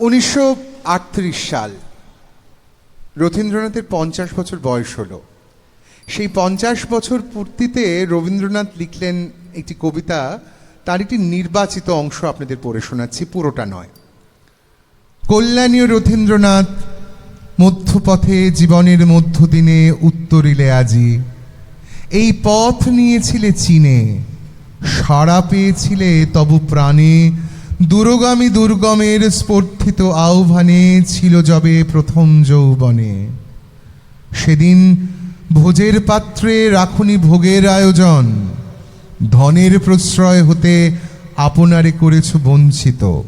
উনিশশো আটত্রিশ সাল রথীন্দ্রনাথের পঞ্চাশ বছর বয়স হলো। সেই পঞ্চাশ বছর পূর্তিতে রবীন্দ্রনাথ লিখলেন একটি কবিতা, তার একটি নির্বাচিত অংশ আপনাদের পড়ে শোনাচ্ছি, পুরোটা নয়। কল্যাণীয় রথীন্দ্রনাথ, মধ্যপথে জীবনের মধ্যদিনে উত্তরিলে আজি। এই পথ নিয়েছিলে চীনে, সাড়া পেয়েছিলে তবু প্রাণে দূরগামী দুর্গমের স্পর্ধিত আহ্বানে ছিল যবে প্রথম যৌবনে। সেদিন ভোজের পাত্রে রাখুনি ভোগের আয়োজন। ধনের প্রশ্রয় হতে আপনারে করেছ বঞ্চিত।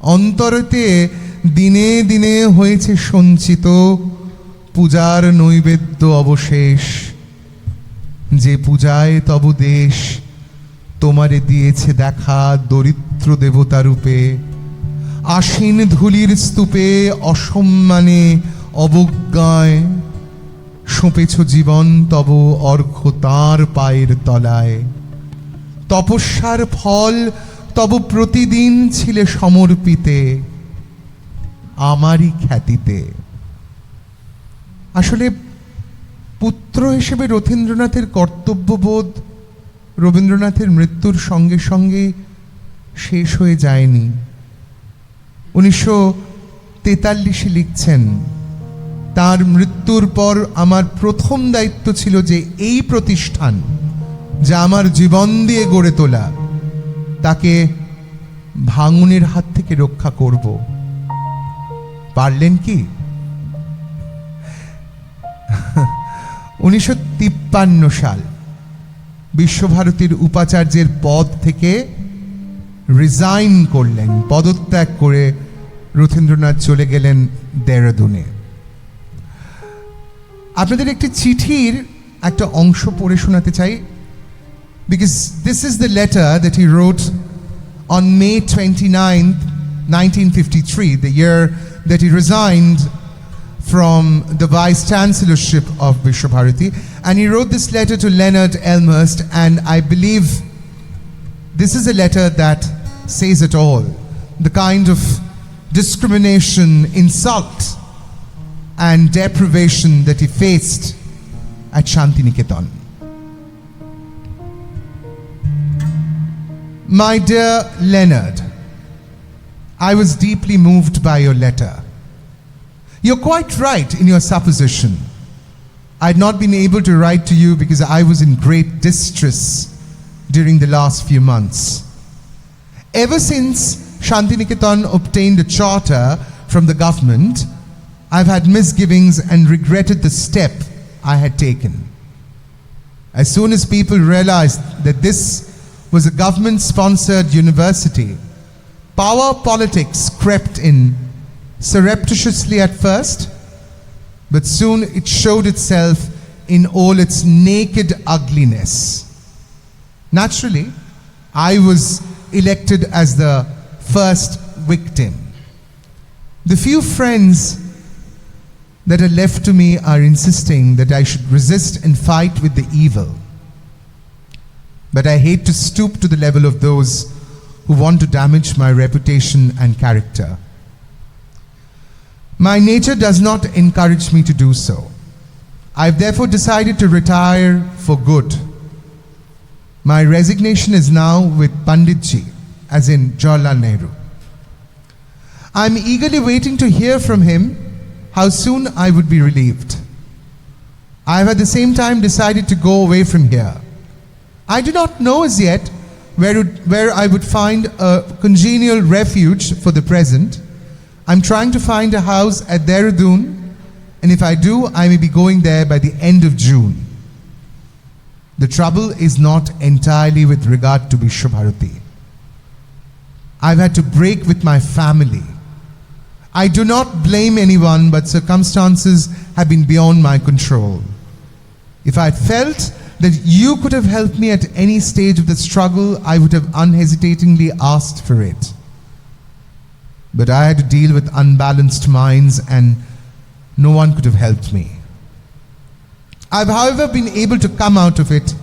অন্তরতে দিনে দিনে হয়েছে সঞ্চিত। পূজার নৈবেদ্য অবশেষ। যে পূজায় তব দেশ তোমারে দিয়েছে দেখা দরিদ্র দেবতা রূপে। আসীন ধুলির স্তূপে অসম্মানে অবজ্ঞায়। সঁপেছ জীবন তব অর্ঘ তাঁর পায়ের তলায়। তপস্যার ফল তব প্রতিদিন ছিলে সমর্পিতে, আমারই খ্যাতিতে। আসলে পুত্র হিসেবে রথীন্দ্রনাথের কর্তব্যবোধ রবীন্দ্রনাথের মৃত্যুর সঙ্গে সঙ্গে শেষ হয়ে যায়নি। উনিশশো তেতাল্লিশে লিখছেন, তার মৃত্যুর পর আমার প্রথম দায়িত্ব ছিল যে এই প্রতিষ্ঠান, যা আমার জীবন দিয়ে গড়ে তোলা, তাকে ভাঙনের হাত থেকে রক্ষা করব। পারলেন কি? উনিশশো তিপ্পান্ন সাল বিশ্বভারতীর উপাচার্যের পদ থেকে রিজাইন করলেন পদত্যাগ করে রথীন্দ্রনাথ চলে গেলেন দেরাদুনে। আপনাদের একটি চিঠির একটা অংশ পড়ে শোনাতে চাই because this is the letter that he wrote on May 29th, 1953, the year that he resigned from the Vice Chancellorship of Bishop Vishwabharati. And he wrote this letter to Leonard Elmhurst, and I believe this is a letter that says it all. The kind of discrimination, insult, and deprivation that he faced at Shantiniketan. My dear Leonard, I was deeply moved by your letter. You're quite right in your supposition. I'd not been able to write to you because I was in great distress during the last few months. Ever since Shantiniketan obtained a charter from the government, I've had misgivings and regretted the step I had taken. As soon as people realized that this was a government sponsored university, power politics crept in surreptitiously at first, but soon it showed itself in all its naked ugliness. Naturally, I was elected as the first victim. The few friends that are left to me are insisting that I should resist and fight with the evil. But I hate to stoop to the level of those who want to damage my reputation and character. My nature does not encourage me to do so. I've therefore decided to retire for good. My resignation is now with Panditji, as in Jawaharlal Nehru. I'm eagerly waiting to hear from him how soon I would be relieved. I have at the same time decided to go away from here. I do not know as yet where, where I would find a congenial refuge for the present. I'm trying to find a house at Dehradun, and if I do, I may be going there by the end of June. The trouble is not entirely with regard to Vishwabharati. I've had to break with my family. I do not blame anyone, but circumstances have been beyond my control. If I had felt that you could have helped me at any stage of the struggle, I would have unhesitatingly asked for it. But I had to deal with unbalanced minds, and no one could have helped me. I've, however, been able to come out of it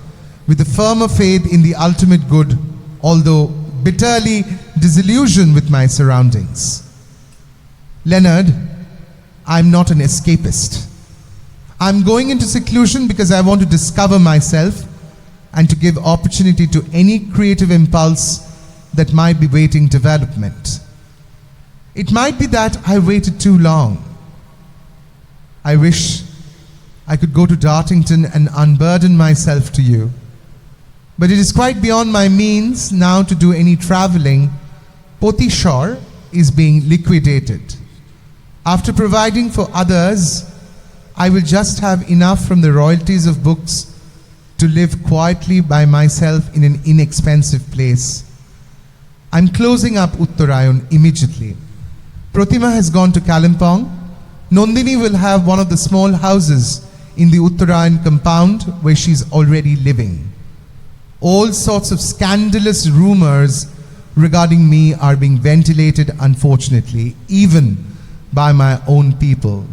with a firmer faith in the ultimate good, although bitterly disillusioned with my surroundings. Leonard, I'm not an escapist. I'm going into seclusion because I want to discover myself and to give opportunity to any creative impulse that might be waiting development. It might be that I waited too long. I wish I could go to Dartington and unburden myself to you. But it is quite beyond my means now to do any traveling. Potishore is being liquidated. After providing for others, I will just have enough from the royalties of books to live quietly by myself in an inexpensive place. I'm closing up Uttarayan immediately. Pratima has gone to Kalimpong. Nandini will have one of the small houses in the Uttarayan compound where she's already living. All sorts of scandalous rumors regarding me are being ventilated, unfortunately, even by my own people.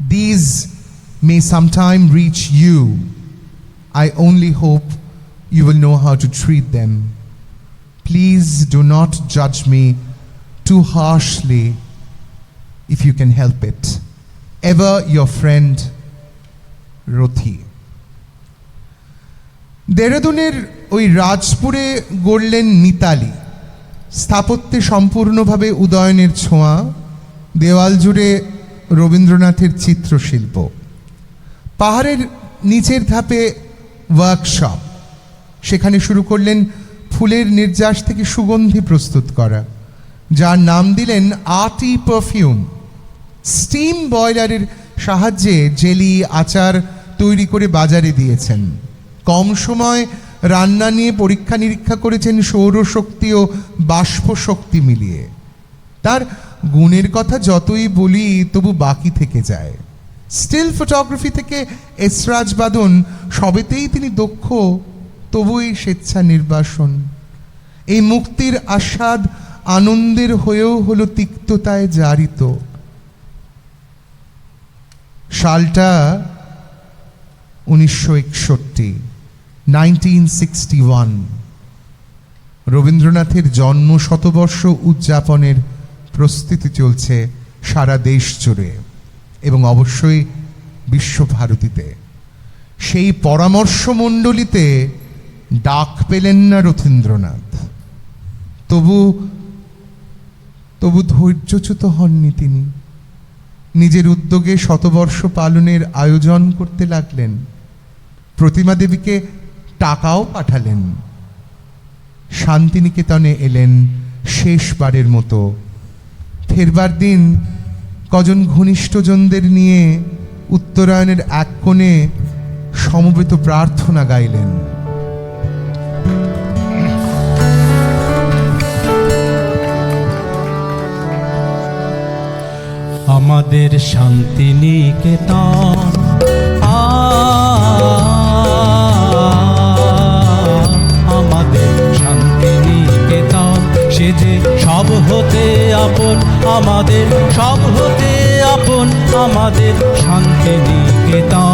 These may sometime reach you. I only hope you will know how to treat them. Please do not judge me too harshly if you can help it. Ever your friend, Rothi. দেরাদুনের ওই রাজপুরে গড়লেন মিতালি স্থাপত্যে সম্পূর্ণভাবে উদয়নের ছোঁয়া দেওয়াল জুড়ে রবীন্দ্রনাথের চিত্রশিল্প পাহাড়ের নিচের ধাপে ওয়ার্কশপ সেখানে শুরু করলেন ফুলের নির্যাস থেকে সুগন্ধি প্রস্তুত করা যার নাম দিলেন আর্টি পারফিউম স্টিম বয়লারের সাহায্যে জেলি আচার তৈরি করে বাজারে দিয়েছেন। কম সময় রান্না নিয়ে পরীক্ষা নিরীক্ষা করেছেন সৌরশক্তি ও বাষ্প শক্তি মিলিয়ে। তার গুণের কথা যতই বলি, তবু বাকি থেকে যায়। স্টিল ফটোগ্রাফি থেকে এসরাজ বাদন সবেতেই তিনি দক্ষ, তবুই স্বেচ্ছা নির্বাসন এই মুক্তির আস্বাদ আনন্দের হয়েও হলো তিক্ততায় জারিত। সালটা উনিশশো একষট্টি নাইনটিন সিক্সটি ওয়ান রবীন্দ্রনাথের জন্ম শতবর্ষ উদযাপনের প্রস্তুতি চলছে সারা দেশ জুড়ে এবং অবশ্যই বিশ্বভারতীতে। সেই পরামর্শ মণ্ডলীতে ডাক পেলেন না রথীন্দ্রনাথ। তবু তবু ধৈর্যচ্যুত হননি তিনি। নিজের উদ্যোগে শতবর্ষ পালনের আয়োজন করতে লাগলেন। প্রতিমা দেবীকে টাকাও পাঠালেন। শান্তিনিকেতনে এলেন শেষবারের মতো। ফেরবার দিন কজন ঘনিষ্ঠজনদের নিয়ে উত্তরায়ণের এক কোণে সমবেত প্রার্থনা গাইলেন। আমাদের শান্তি নিকেতন আমাদের শান্তি নিকেতন সে যে সব হতে আপন, আমাদের সব হতে আপন, আমাদের শান্তি নিকেতন